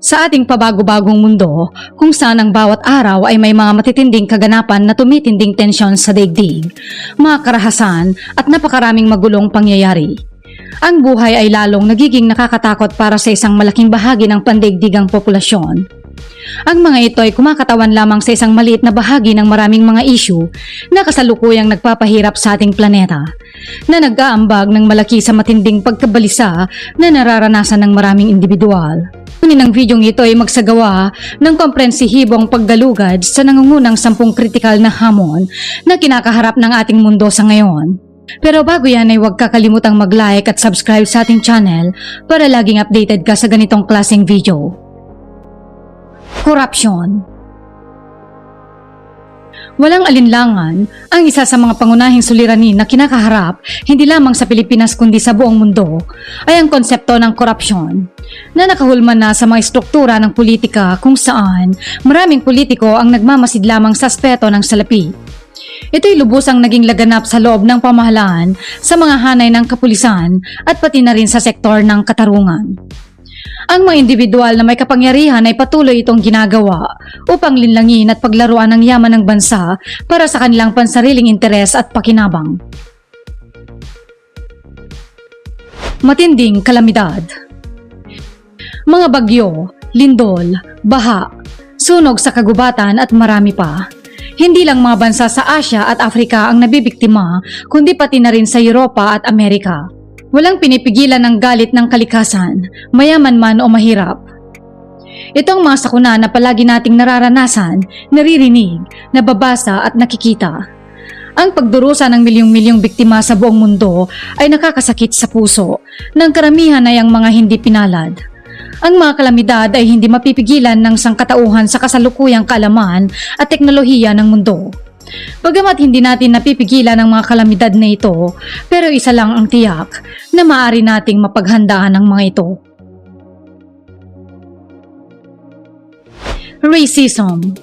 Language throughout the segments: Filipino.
Sa ating pabago-bagong mundo, kung saan ang bawat araw ay may mga matitinding kaganapan na tumitinding tensyon sa daigdig, mga karahasan at napakaraming magulong pangyayari. Ang buhay ay lalong nagiging nakakatakot para sa isang malaking bahagi ng pandaigdigang populasyon. Ang mga ito ay kumakatawan lamang sa isang maliit na bahagi ng maraming mga issue na kasalukuyang nagpapahirap sa ating planeta, na nag-aambag ng malaki sa matinding pagkabalisa na nararanasan ng maraming individual. Kunin ang videong ito ay magsagawa ng komprensihibong paggalugad sa nangungunang sampung kritikal na hamon na kinakaharap ng ating mundo sa ngayon. Pero bago yan ay huwag kakalimutang mag-like at subscribe sa ating channel para laging updated ka sa ganitong klaseng video. Corruption Walang alinlangan, ang isa sa mga pangunahing suliranin na kinakaharap hindi lamang sa Pilipinas kundi sa buong mundo ay ang konsepto ng korupsyon na nakahulman na sa mga struktura ng politika kung saan maraming politiko ang nagmamasid lamang sa aspeto ng salapi. Ito'y lubusang naging laganap sa loob ng pamahalaan sa mga hanay ng kapulisan at pati na rin sa sektor ng katarungan. Ang mga individual na may kapangyarihan ay patuloy itong ginagawa upang linlangin at paglaruan ang yaman ng bansa para sa kanilang pansariling interes at pakinabang. Matinding kalamidad Mga bagyo, lindol, baha, sunog sa kagubatan at marami pa. Hindi lang mga bansa sa Asia at Afrika ang nabibiktima, kundi pati na rin sa Europa at Amerika. Walang pinipigilan ng galit ng kalikasan, mayaman man o mahirap. Ito ang mga sakuna na palagi nating nararanasan, naririnig, nababasa at nakikita. Ang pagdurusa ng milyong-milyong biktima sa buong mundo ay nakakasakit sa puso, ng karamihan ay ang mga hindi pinalad. Ang mga kalamidad ay hindi mapipigilan ng sangkatauhan sa kasalukuyang kaalaman at teknolohiya ng mundo. Bagamat hindi natin napipigilan ang mga kalamidad na ito, pero isa lang ang tiyak na maaari nating mapaghandaan ang mga ito. Racism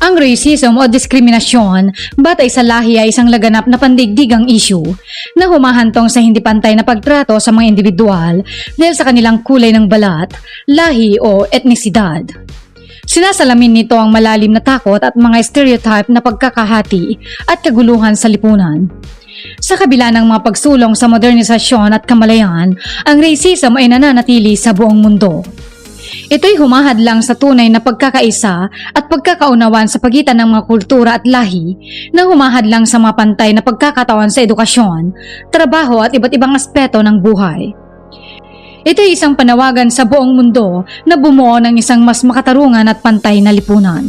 Ang racism o diskriminasyon batay sa lahi ay isang laganap na pandigdigang issue na humahantong sa hindi pantay na pagtrato sa mga individual dahil sa kanilang kulay ng balat, lahi o etnisidad. Sinasalamin nito ang malalim na takot at mga stereotype na pagkakahati at kaguluhan sa lipunan. Sa kabila ng mga pagsulong sa modernisasyon at kamalayan, ang racism ay nananatili sa buong mundo. Ito'y humahadlang sa tunay na pagkakaisa at pagkakaunawan sa pagitan ng mga kultura at lahi na humahadlang sa mga pantay na pagkakatawan sa edukasyon, trabaho at iba't ibang aspeto ng buhay. Ito ay isang panawagan sa buong mundo na bumuo ng isang mas makatarungan at pantay na lipunan.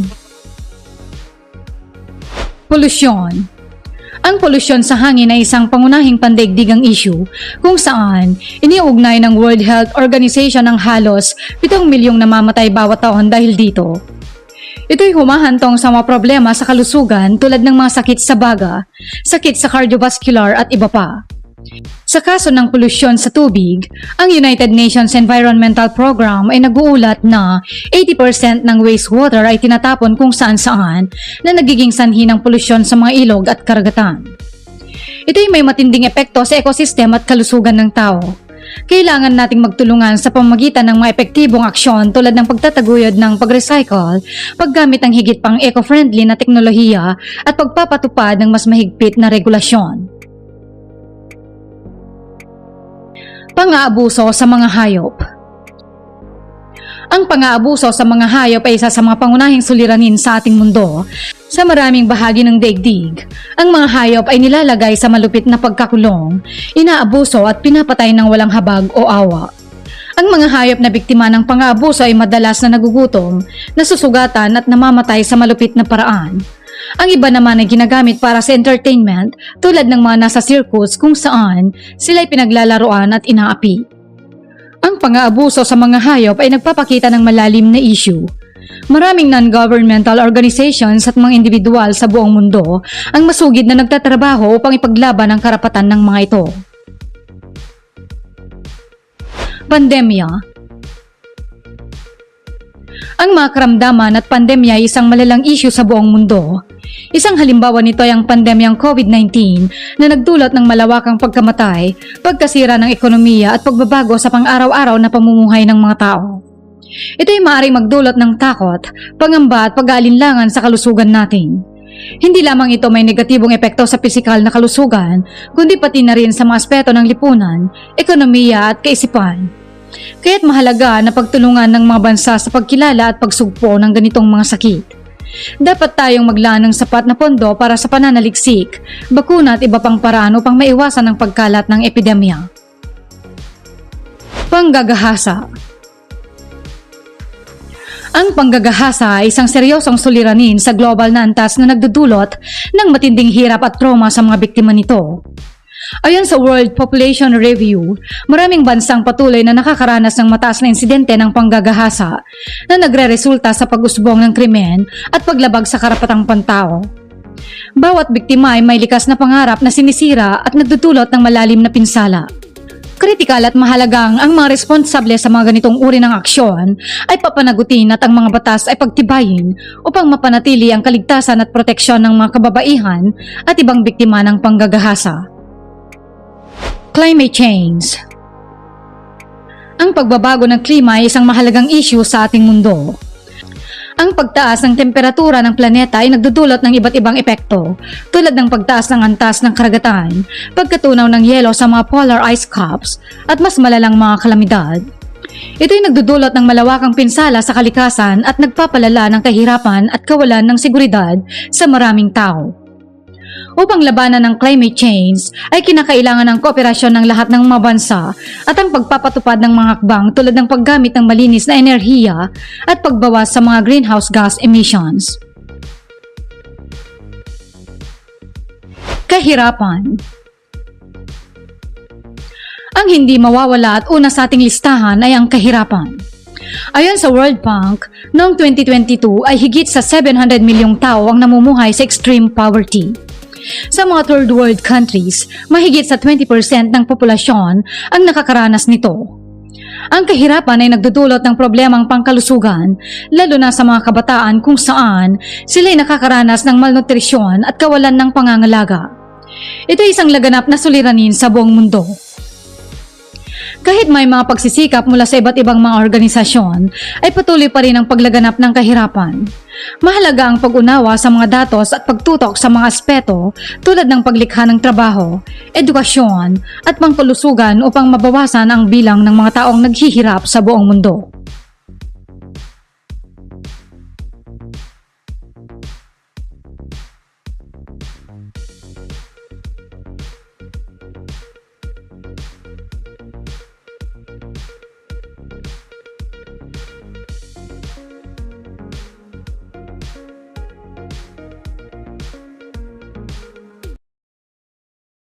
Polusyon Ang polusyon sa hangin ay isang pangunahing pandaigdigang issue kung saan iniugnay ng World Health Organization ang halos 7 milyong namamatay bawat taon dahil dito. Ito'y humahantong sa mga problema sa kalusugan tulad ng mga sakit sa baga, sakit sa cardiovascular at iba pa. Sa kaso ng polusyon sa tubig, ang United Nations Environmental Program ay nag-uulat na 80% ng wastewater ay tinatapon kung saan-saan na nagiging sanhi ng polusyon sa mga ilog at karagatan. Ito'y may matinding epekto sa ekosistem at kalusugan ng tao. Kailangan nating magtulungan sa pamagitan ng mga epektibong aksyon tulad ng pagtataguyod ng pag-recycle, paggamit ng higit pang eco-friendly na teknolohiya at pagpapatupad ng mas mahigpit na regulasyon. Pang-aabuso sa mga hayop Ang pang-aabuso sa mga hayop ay isa sa mga pangunahing suliranin sa ating mundo. Sa maraming bahagi ng daigdig, ang mga hayop ay nilalagay sa malupit na pagkakulong, inaabuso at pinapatay ng walang habag o awa. Ang mga hayop na biktima ng pang-aabuso ay madalas na nagugutom, nasusugatan at namamatay sa malupit na paraan. Ang iba naman ay ginagamit para sa entertainment tulad ng mga nasa circus kung saan sila'y pinaglalaroan at inaapi. Ang pang-aabuso sa mga hayop ay nagpapakita ng malalim na issue. Maraming non-governmental organizations at mga individual sa buong mundo ang masugid na nagtatrabaho upang ipaglaban ang karapatan ng mga ito. Pandemya Ang mga karamdaman at pandemya ay isang malalang issue sa buong mundo. Isang halimbawa nito ay ang pandemyang COVID-19 na nagdulot ng malawakang pagkamatay, pagkasira ng ekonomiya at pagbabago sa pang-araw-araw na pamumuhay ng mga tao. Ito ay maaaring magdulot ng takot, pangamba at pag-aalinlangan sa kalusugan natin. Hindi lamang ito may negatibong epekto sa pisikal na kalusugan, kundi pati na rin sa mga aspeto ng lipunan, ekonomiya at kaisipan. Kaya't mahalaga na pagtulungan ng mga bansa sa pagkilala at pagsugpo ng ganitong mga sakit. Dapat tayong maglaan ng sapat na pondo para sa pananaliksik, bakuna at iba pang paraan upang maiwasan ang pagkalat ng epidemya. Panggagahasa Ang panggagahasa ay isang seryosong suliranin sa global na antas na nagdudulot ng matinding hirap at trauma sa mga biktima nito. Ayon sa World Population Review, maraming bansang patuloy na nakakaranas ng mataas na insidente ng panggagahasa na nagre-resulta sa pag-usbong ng krimen at paglabag sa karapatang pantao. Bawat biktima ay may likas na pangarap na sinisira at nagdudulot ng malalim na pinsala. Kritikal at mahalagang ang mga responsable sa mga ganitong uri ng aksyon ay papanagutin at ang mga batas ay pagtibayin upang mapanatili ang kaligtasan at proteksyon ng mga kababaihan at ibang biktima ng panggagahasa. Climate change Ang pagbabago ng klima ay isang mahalagang issue sa ating mundo. Ang pagtaas ng temperatura ng planeta ay nagdudulot ng iba't ibang epekto, tulad ng pagtaas ng antas ng karagatan, pagkatunaw ng yelo sa mga polar ice caps, at mas malalang mga kalamidad. Ito ay nagdudulot ng malawakang pinsala sa kalikasan at nagpapalala ng kahirapan at kawalan ng seguridad sa maraming tao. Upang labanan ng climate change ay kinakailangan ng kooperasyon ng lahat ng mga bansa at ang pagpapatupad ng mga hakbang tulad ng paggamit ng malinis na enerhiya at pagbawas sa mga greenhouse gas emissions. Kahirapan Ang hindi mawawala at una sa ating listahan ay ang kahirapan. Ayon sa World Bank, noong 2022 ay higit sa 700 milyong tao ang namumuhay sa extreme poverty. Sa mga third world countries, mahigit sa 20% ng populasyon ang nakakaranas nito. Ang kahirapan ay nagdudulot ng problemang pangkalusugan, lalo na sa mga kabataan kung saan sila ay nakakaranas ng malnutrisyon at kawalan ng pangangalaga. Ito ay isang laganap na suliranin sa buong mundo. Kahit may mga pagsisikap mula sa iba't ibang mga organisasyon, ay patuloy pa rin ang paglaganap ng kahirapan. Mahalaga ang pag-unawa sa mga datos at pagtutok sa mga aspeto tulad ng paglikha ng trabaho, edukasyon at pangkalusugan upang mabawasan ang bilang ng mga taong naghihirap sa buong mundo.